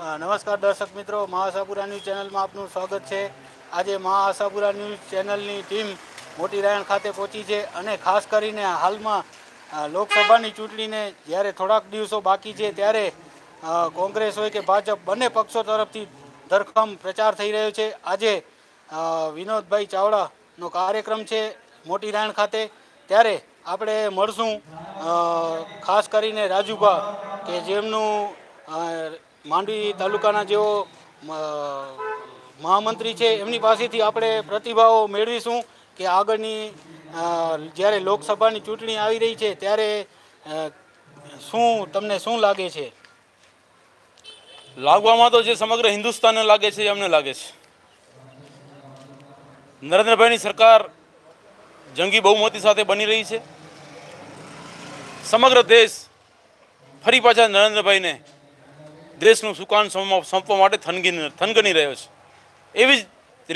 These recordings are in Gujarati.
નમસ્કાર દર્શક મિત્રો મહાસાપુરા ન્યૂઝ ચેનલમાં આપનું સ્વાગત છે. આજે મહાસાપુરા ન્યૂઝ ચેનલની ટીમ મોટી રાયણ ખાતે પહોંચી છે અને ખાસ કરીને હાલમાં લોકસભાની ચૂંટણીને જ્યારે થોડાક દિવસો બાકી છે ત્યારે કોંગ્રેસ હોય કે ભાજપ બંને પક્ષો તરફથી ધરખમ પ્રચાર થઈ રહ્યો છે. આજે વિનોદભાઈ ચાવડાનો કાર્યક્રમ છે મોટી રાયણ ખાતે. ત્યારે આપણે મળશું ખાસ કરીને રાજુભા કે જેમનું માંડવી તાલુકાના જેઓ મહામંત્રી છે, એમની પાસેથી આપણે પ્રતિભાવો મેળવીશું કે આગળની જ્યારે લોકસભાની ચૂંટણી આવી રહી છે, ત્યારે શું, તમને શું લાગે છે? લાગવામાં તો જે સમગ્ર હિન્દુસ્તાનને લાગે છે એમને લાગે છે. નરેન્દ્રભાઈની સરકાર જંગી બહુમતી સાથે બની રહી છે. સમગ્ર દેશ ફરી પાછા નરેન્દ્રભાઈને દેશનું સુકાન સોંપવા માટે થનગી થનગની રહ્યો છે. એવી જ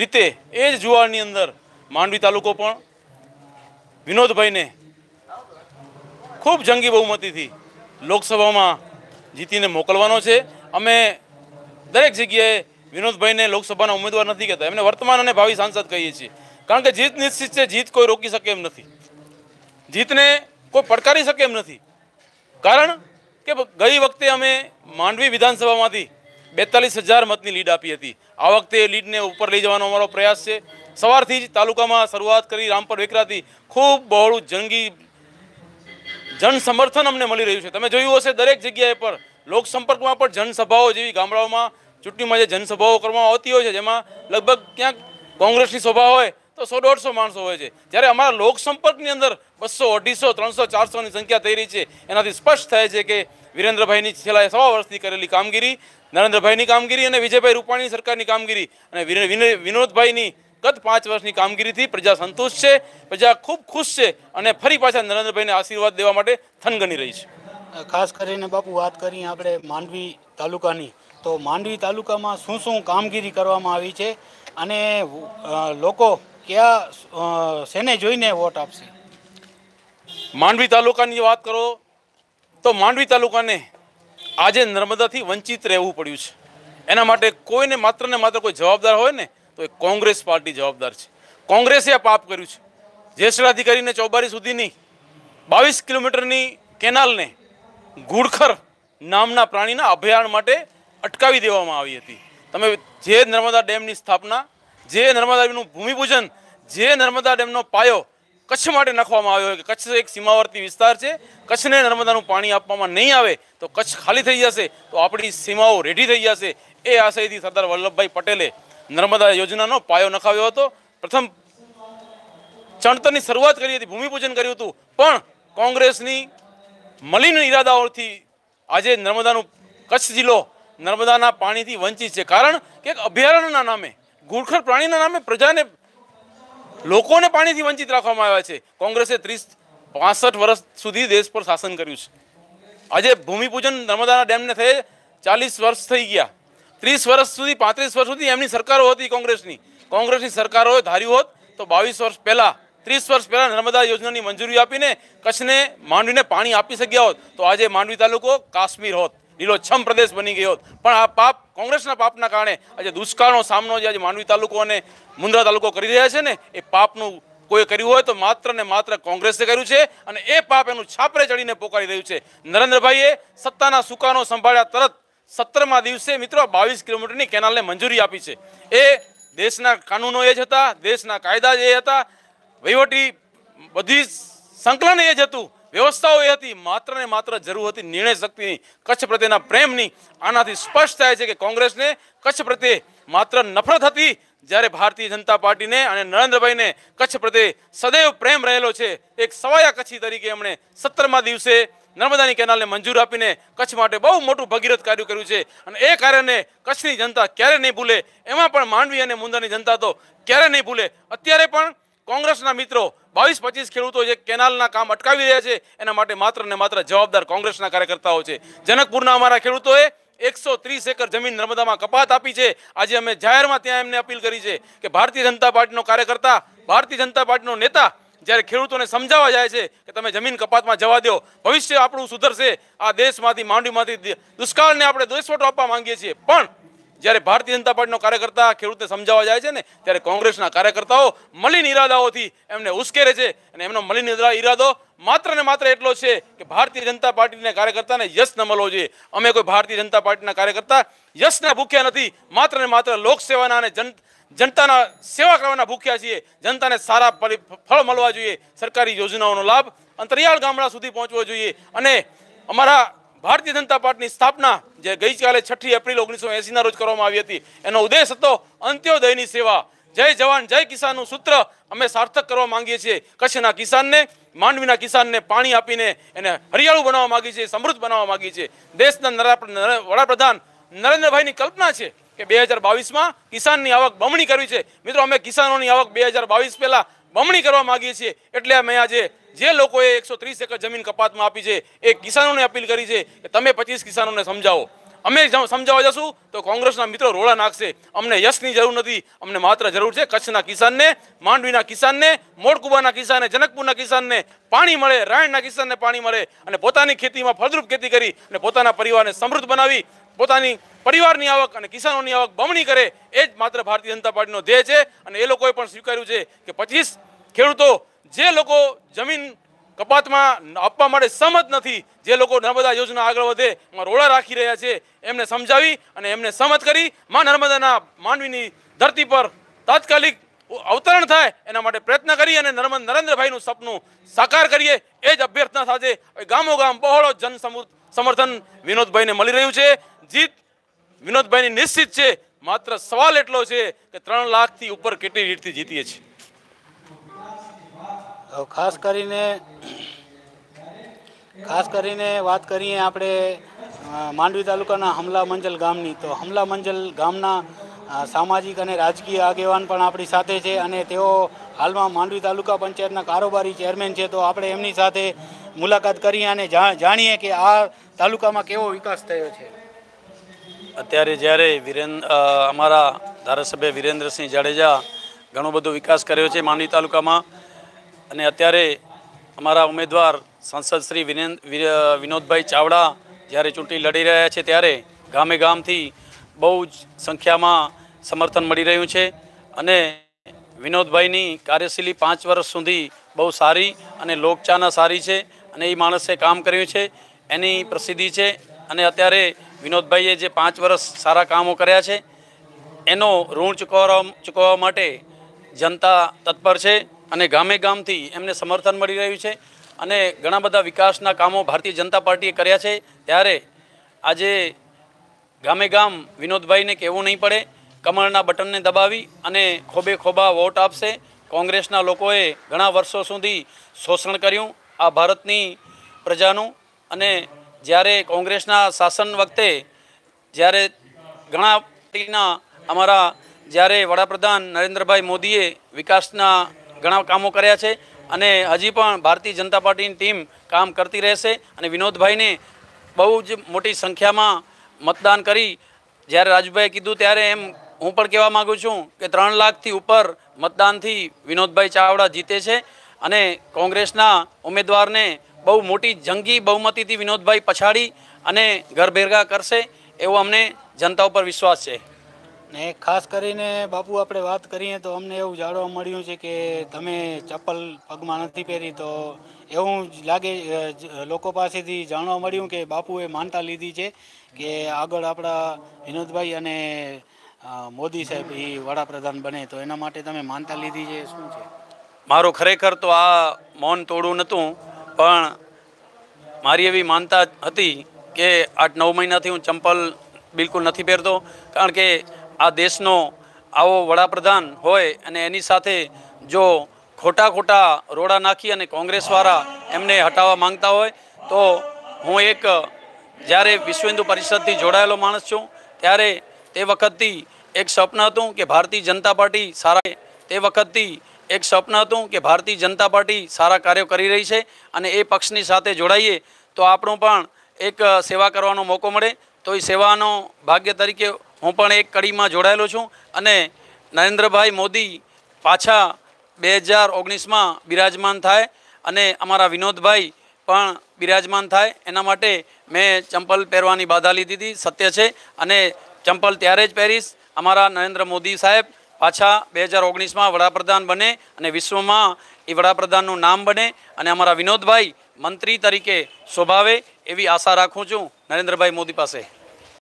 રીતે એ જ જુવારની અંદર માંડવી તાલુકો પણ વિનોદભાઈને ખૂબ જંગી બહુમતીથી લોકસભામાં જીતીને મોકલવાનો છે. અમે દરેક જગ્યાએ વિનોદભાઈને લોકસભાના ઉમેદવાર નથી કહેતા. એમને વર્તમાન અને ભાવિ સાંસદ કહીએ છીએ. કારણ કે જીત નિશ્ચિત છે, જીત કોઈ રોકી શકે એમ નથી. જીતને કોઈ પડકારી શકે એમ નથી. કારણ કે ગઈ વખતે અમે માંડવી વિધાનસભામાંથી બેતાલીસ હજાર મતની લીડ આપી હતી. આ વખતે લીડને ઉપર લઈ જવાનો અમારો પ્રયાસ છે. સવારથી જ તાલુકામાં શરૂઆત કરી રામપર વેકરાથી ખૂબ બહોળું જંગી જન સમર્થન અમને મળી રહ્યું છે. તમે જોયું હશે દરેક જગ્યાએ પર લોકસંપર્કમાં પણ જનસભાઓ જેવી ગામડાઓમાં ચૂંટણીમાં જે જનસભાઓ કરવામાં આવતી હોય છે, જેમાં લગભગ ક્યાંક કોંગ્રેસની સભા હોય તો સો દોઢસો માણસો હોય છે. જ્યારે અમારા લોકસંપર્કની અંદર બસો, અઢીસો, ત્રણસો ચારસોની સંખ્યા થઈ રહી છે. એનાથી સ્પષ્ટ થાય છે કે વિરેન્દ્રભાઈની છેલ્લા સવા વર્ષથી કરેલી કામગીરી, નરેન્દ્રભાઈની કામગીરી અને વિજયભાઈ રૂપાણી સરકારની કામગીરી અને વિનોદભાઈની ગત પાંચ વર્ષની કામગીરીથી પ્રજા સંતુષ્ટ છે, પ્રજા ખૂબ ખુશ છે અને ફરી પાછા નરેન્દ્રભાઈને આશીર્વાદ દેવા માટે થનગની રહી છે. ખાસ કરીને બાપુ વાત કરીએ આપણે માંડવી તાલુકાની. તો માંડવી તાલુકામાં શું શું કામગીરી કરવામાં આવી છે અને લોકો કયા શેને જોઈને વોટ આપશે? માંડવી તાલુકાની વાત કરો, તો માંડવી તાલુકાને આજે નર્મદાથી વંચિત રહેવું પડ્યું છે. એના માટે કોઈને માત્ર ને માત્ર કોઈ જવાબદાર હોય ને, તો એ કોંગ્રેસ પાર્ટી જવાબદાર છે. કોંગ્રેસે આ પાપ કર્યું છે. જેસડાથી કરીને ચોબારી સુધીની બાવીસ કિલોમીટરની કેનાલને ગુડખર નામના પ્રાણીના અભયારણ્ય માટે અટકાવી દેવામાં આવી હતી. તમે જે નર્મદા ડેમની સ્થાપના જે નર્મદા ડેમનું ભૂમિપૂજન, જે નર્મદા ડેમનો પાયો કચ્છ માટે નાખવામાં આવ્યો કે કચ્છ એક સીમાવર્તી વિસ્તાર છે, કચ્છને નર્મદાનું પાણી આપવામાં નહીં આવે તો કચ્છ ખાલી થઈ જશે, તો આપણી સીમાઓ રેડી થઈ જશે. એ આશયથી સરદાર વલ્લભભાઈ પટેલે નર્મદા યોજનાનો પાયો નખાવ્યો હતો. પ્રથમ ચણતરની શરૂઆત કરી હતી, ભૂમિપૂજન કર્યું હતું, પણ કોંગ્રેસની મલિન ઈરાદાઓથી આજે નર્મદાનું કચ્છ જિલ્લો નર્મદાના પાણીથી વંચિત છે. કારણ કે અભયારણ્યના નામે ગુડખર પ્રાણીના નામે પ્રજાને લોકોને પાણીથી વંચિત રાખવામાં આવ્યા છે. કોંગ્રેસે ત્રીસ, પાસઠ વર્ષ સુધી દેશ પર શાસન કર્યું છે. આજે ભૂમિપૂજન નર્મદાના ડેમને થયે ચાલીસ વર્ષ થઈ ગયા. ત્રીસ વર્ષ સુધી, પાંત્રીસ વર્ષ સુધી એમની સરકારો હતી કોંગ્રેસની. કોંગ્રેસની સરકારોએ ધાર્યું હોત તો બાવીસ વર્ષ પહેલાં, ત્રીસ વર્ષ પહેલાં નર્મદા યોજનાની મંજૂરી આપીને કચ્છને માંડવીને પાણી આપી શક્યા હોત. તો આજે માંડવી તાલુકો કાશ્મીર હોત. લીલોછમ પ્રદેશ બની ગયો. પણ આ પાપ કોંગ્રેસના પાપના કારણે આજે દુષ્કાળનો સામનો જે આજે માંડવી તાલુકો અને મુન્દ્રા તાલુકો કરી રહ્યા છે ને, એ પાપનું કોઈ કર્યું હોય તો માત્ર ને માત્ર કોંગ્રેસે કર્યું છે અને એ પાપ એનું છાપરે ચડીને પોકારી રહ્યું છે. નરેન્દ્રભાઈએ સત્તાના સુકાનો સંભાળ્યા તરત સત્તરમાં દિવસે મિત્રો બાવીસ કિલોમીટરની કેનાલને મંજૂરી આપી છે. એ દેશના કાનૂનો એ જ હતા, દેશના કાયદા એ હતા, વહીવટી બધી સંકલન એ જ હતું. વ્યવસ્થાઓ એ હતી, માત્ર ને માત્ર જરૂર હતી નિર્ણય શક્તિની કચ્છ પ્રત્યેના પ્રેમની. આનાથી સ્પષ્ટ થાય છે કે કોંગ્રેસને કચ્છ પ્રત્યે માત્ર નફરત હતી જ્યારે ભારતીય જનતા પાર્ટીને અને નરેન્દ્રભાઈને કચ્છ પ્રત્યે સદૈવ પ્રેમ રહેલો છે. એક સવાયા કચ્છી તરીકે એમણે સત્તરમા દિવસે નર્મદાની કેનાલને મંજૂર આપીને કચ્છ માટે બહુ મોટું ભગીરથ કાર્ય કર્યું છે. અને એ કાર્યને કચ્છની જનતા ક્યારે નહીં ભૂલે, એમાં પણ માંડવી અને મુંદાની જનતા તો ક્યારે નહીં ભૂલે. અત્યારે પણ કોંગ્રેસના મિત્રો બાવીસ પચીસ ખેડૂતો જે કેનાલના કામ અટકાવી રહ્યા છે, એના માટે માત્ર ને માત્ર જવાબદાર કોંગ્રેસના કાર્યકર્તાઓ છે. જનકપુરના અમારા ખેડૂતોએ એકસો ત્રીસ એકર જમીન નર્મદામાં કપાત આપી છે. આજે અમે જાહેરમાં ત્યાં એમને અપીલ કરી છે કે ભારતીય જનતા પાર્ટીનો કાર્યકર્તા, ભારતીય જનતા પાર્ટીનો નેતા જ્યારે ખેડૂતોને સમજાવવા જાય છે કે તમે જમીન કપાતમાં જવા દો, ભવિષ્ય આપણું સુધરશે. આ દેશમાંથી માંડવીમાંથી દુષ્કાળને આપણે દેશવટો આપવા માંગીએ છીએ. પણ જ્યારે ભારતીય જનતા પાર્ટીનો કાર્યકર્તા ખેડૂતને સમજાવવા જાય છે ને, ત્યારે કોંગ્રેસના કાર્યકર્તાઓ મલિન ઈરાદાઓથી એમને ઉશ્કેરે છે અને એમનો મલિન ઈરા- ઈરાદો માત્ર ને માત્ર એટલો છે કે ભારતીય જનતા પાર્ટીના કાર્યકર્તાને યશ ન મળવો જોઈએ. અમે કોઈ ભારતીય જનતા પાર્ટીના કાર્યકર્તા યશના ભૂખ્યા નથી, માત્ર ને માત્ર લોકસેવાના અને જન, જનતાના સેવા કરવાના ભૂખ્યા છીએ. જનતાને સારા ફળ મળવા જોઈએ. સરકારી યોજનાઓનો લાભ અંતરિયાળ ગામડા સુધી પહોંચવો જોઈએ. અને અમારા ભારતીય જનતા પાર્ટીની સ્થાપના જે ગઈકાલે છઠ્ઠી એપ્રિલ ઓગણીસો એંસીના રોજ કરવામાં આવી હતી, એનો ઉદ્દેશ હતો અંત્યોદયની સેવા. જય જવાન, જય કિસાનનું સૂત્ર અમે સાર્થક કરવા માંગીએ છીએ. કચ્છના કિસાનને, માંડવીના કિસાનને પાણી આપીને એને હરિયાળું બનાવવા માંગીએ છીએ, સમૃદ્ધ બનાવવા માંગીએ છીએ. દેશના વડાપ્રધાન નરેન્દ્રભાઈની કલ્પના છે કે બે હજાર બાવીસમાં કિસાનની આવક બમણી કરવી છે. મિત્રો, અમે કિસાનોની આવક બે હજાર બાવીસ પહેલાં બમણી કરવા માંગીએ છીએ. એટલે અમે આજે જે લોકોએ એકસો ત્રીસ એકર જમીન કપાતમાં આપી છે, એ કિસાનોને અપીલ કરી છે કે તમે પચીસ કિસાનોને સમજાવો. અમે સમજાવવા જશું તો કોંગ્રેસના મિત્રો રોડા નાખશે. અમને યશની જરૂર નથી, અમને માત્ર જરૂર છે કચ્છના કિસાનને, માંડવીના કિસાનને, મોડકુબાના કિસાનને, જનકપુરના કિસાનને પાણી મળે, રાયણના કિસાનને પાણી મળે અને પોતાની ખેતીમાં ફળદ્રુપ ખેતી કરી અને પોતાના પરિવારને સમૃદ્ધ બનાવી, પોતાની પરિવારની આવક અને કિસાનોની આવક બમણી કરે, એ જ માત્ર ભારતીય જનતા પાર્ટીનો ધ્યેય છે અને એ લોકોએ પણ સ્વીકાર્યું છે કે પચીસ ખેડૂતો જે લોકો જમીન કપાતમાં આપવા માટે સહમત નથી, જે લોકો નર્મદા યોજના આગળ વધે, એમાં રોડા રાખી રહ્યા છે, એમને સમજાવી અને એમને સહમત કરી માં નર્મદાના માનવીની ધરતી પર તાત્કાલિક અવતરણ થાય એના માટે પ્રયત્ન કરી અને નર્મદ નરેન્દ્રભાઈનું સપનું સાકાર કરીએ, એ જ અભ્યર્થના સાથે ગામો ગામ બહોળો જન સમુ- સમર્થન વિનોદભાઈને મળી રહ્યું છે. જીત વિનોદભાઈની નિશ્ચિત છે. માત્ર સવાલ એટલો છે કે ત્રણ લાખથી ઉપર કેટલી રીતથી જીતીએ છીએ? ખાસ કરીને ખાસ કરીને વાત કરીએ આપણે માંડવી તાલુકાના હમલા મંજલ ગામની. તો હમલા મંજલ ગામના સામાજિક અને રાજકીય આગેવાન પણ આપણી સાથે છે અને તેઓ હાલમાં માંડવી તાલુકા પંચાયતના કારોબારી ચેરમેન છે. તો આપણે એમની સાથે મુલાકાત કરીએ અને જાણીએ કે આ તાલુકામાં કેવો વિકાસ થયો છે. અત્યારે જ્યારે વિરેન્દ્ર અમારા ધારાસભ્ય વિરેન્દ્રસિંહ જાડેજા ઘણો બધો વિકાસ કર્યો છે માંડવી તાલુકામાં. અને અત્યારે અમારા ઉમેદવાર સાંસદ શ્રી વિનોદભાઈ ચાવડા જ્યારે ચૂંટણી લડી રહ્યા છે ત્યારે ગામે ગામથી બહુ જ સંખ્યામાં સમર્થન મળી રહ્યું છે અને વિનોદભાઈની કાર્યશૈલી પાંચ વર્ષ સુધી બહુ સારી અને લોકચાના સારી છે અને એ માણસે કામ કર્યું છે, એની પ્રસિદ્ધિ છે અને અત્યારે વિનોદભાઈએ જે પાંચ વર્ષ સારા કામો કર્યા છે, એનો ઋણ ચૂકવવા ચૂકવવા માટે જનતા તત્પર છે. અને ગામે ગામથી એમને સમર્થન મળી રહ્યું છે અને ઘણા બધા વિકાસના કામો ભારતીય જનતા પાર્ટીએ કર્યા છે. ત્યારે આજે ગામે ગામ વિનોદભાઈને કહેવું નહીં પડે, કમળના બટનને દબાવી અને ખોબે ખોબા વોટ આપશે. કોંગ્રેસના લોકોએ ઘણા વર્ષો સુધી શોષણ કર્યું આ ભારતની પ્રજાનું અને જ્યારે કોંગ્રેસના શાસન વખતે જ્યારે ઘણા પાર્ટીના અમારા જ્યારે વડાપ્રધાન નરેન્દ્રભાઈ મોદીએ વિકાસના ઘણા કામો કર્યા છે અને હજી પણ ભારતીય જનતા પાર્ટીની ટીમ કામ કરતી રહેશે અને વિનોદભાઈને બહુ જ મોટી સંખ્યામાં મતદાન કરી. જ્યારે રાજુભાઈએ કીધું ત્યારે એમ હું પણ કહેવા માગું છું કે ત્રણ લાખથી ઉપર મતદાનથી વિનોદભાઈ ચાવડા જીતે છે અને કોંગ્રેસના ઉમેદવારને બહુ મોટી જંગી બહુમતીથી વિનોદભાઈ પછાડી અને ઘર ભેગા કરશે એવો અમને જનતા ઉપર વિશ્વાસ છે. ને ખાસ કરીને બાપુ, આપણે વાત કરીએ તો અમને એવું જાણવા મળ્યું છે કે તમે ચપ્પલ પગમાં નથી પહેરી, તો એવું લાગે લોકો પાસેથી જાણવા મળ્યું કે બાપુએ માનતા લીધી છે કે આગળ આપણા વિનોદભાઈ અને મોદી સાહેબ એ વડાપ્રધાન બને, તો એના માટે તમે માનતા લીધી છે, શું છે? મારું ખરેખર તો આ મૌન તોડવું નહોતું, પણ મારી એવી માનતા હતી કે આઠ નવ મહિનાથી હું ચંપલ બિલકુલ નથી પહેરતો, કારણ કે આ દેશનો આવો વડાપ્રધાન હોય અને એની સાથે જો ખોટા ખોટા રોડા નાખી અને કોંગ્રેસવાળા એમને હટાવવા માંગતા હોય, તો હું એક જ્યારે વિશ્વ હિન્દુ પરિષદથી જોડાયેલો માણસ છું, ત્યારે તે વખતથી એક સ્વપ્ન હતું કે ભારતીય જનતા પાર્ટી સારા તે વખતથી એક સ્વપ્ન હતું કે ભારતીય જનતા પાર્ટી સારા કાર્યો કરી રહી છે અને એ પક્ષની સાથે જોડાઈએ, તો આપણું પણ એક સેવા કરવાનો મોકો મળે. તો એ સેવાનો ભાગ્ય તરીકે હું પણ એક કડીમાં જોડાયેલો છું અને નરેન્દ્રભાઈ મોદી પાછા બે હજાર ઓગણીસમાં બિરાજમાન થાય અને અમારા વિનોદભાઈ પણ બિરાજમાન થાય. એના માટે મેં ચંપલ પહેરવાની બાધા લીધી હતી. સત્ય છે અને ચંપલ ત્યારે જ પહેરીશ. અમારા નરેન્દ્ર મોદી સાહેબ પાછા બે હજાર ઓગણીસમાં વડાપ્રધાન બને અને વિશ્વમાં એ વડાપ્રધાનનું નામ બને અને અમારા વિનોદભાઈ મંત્રી તરીકે શોભાવે એવી આશા રાખું છું નરેન્દ્રભાઈ મોદી પાસે.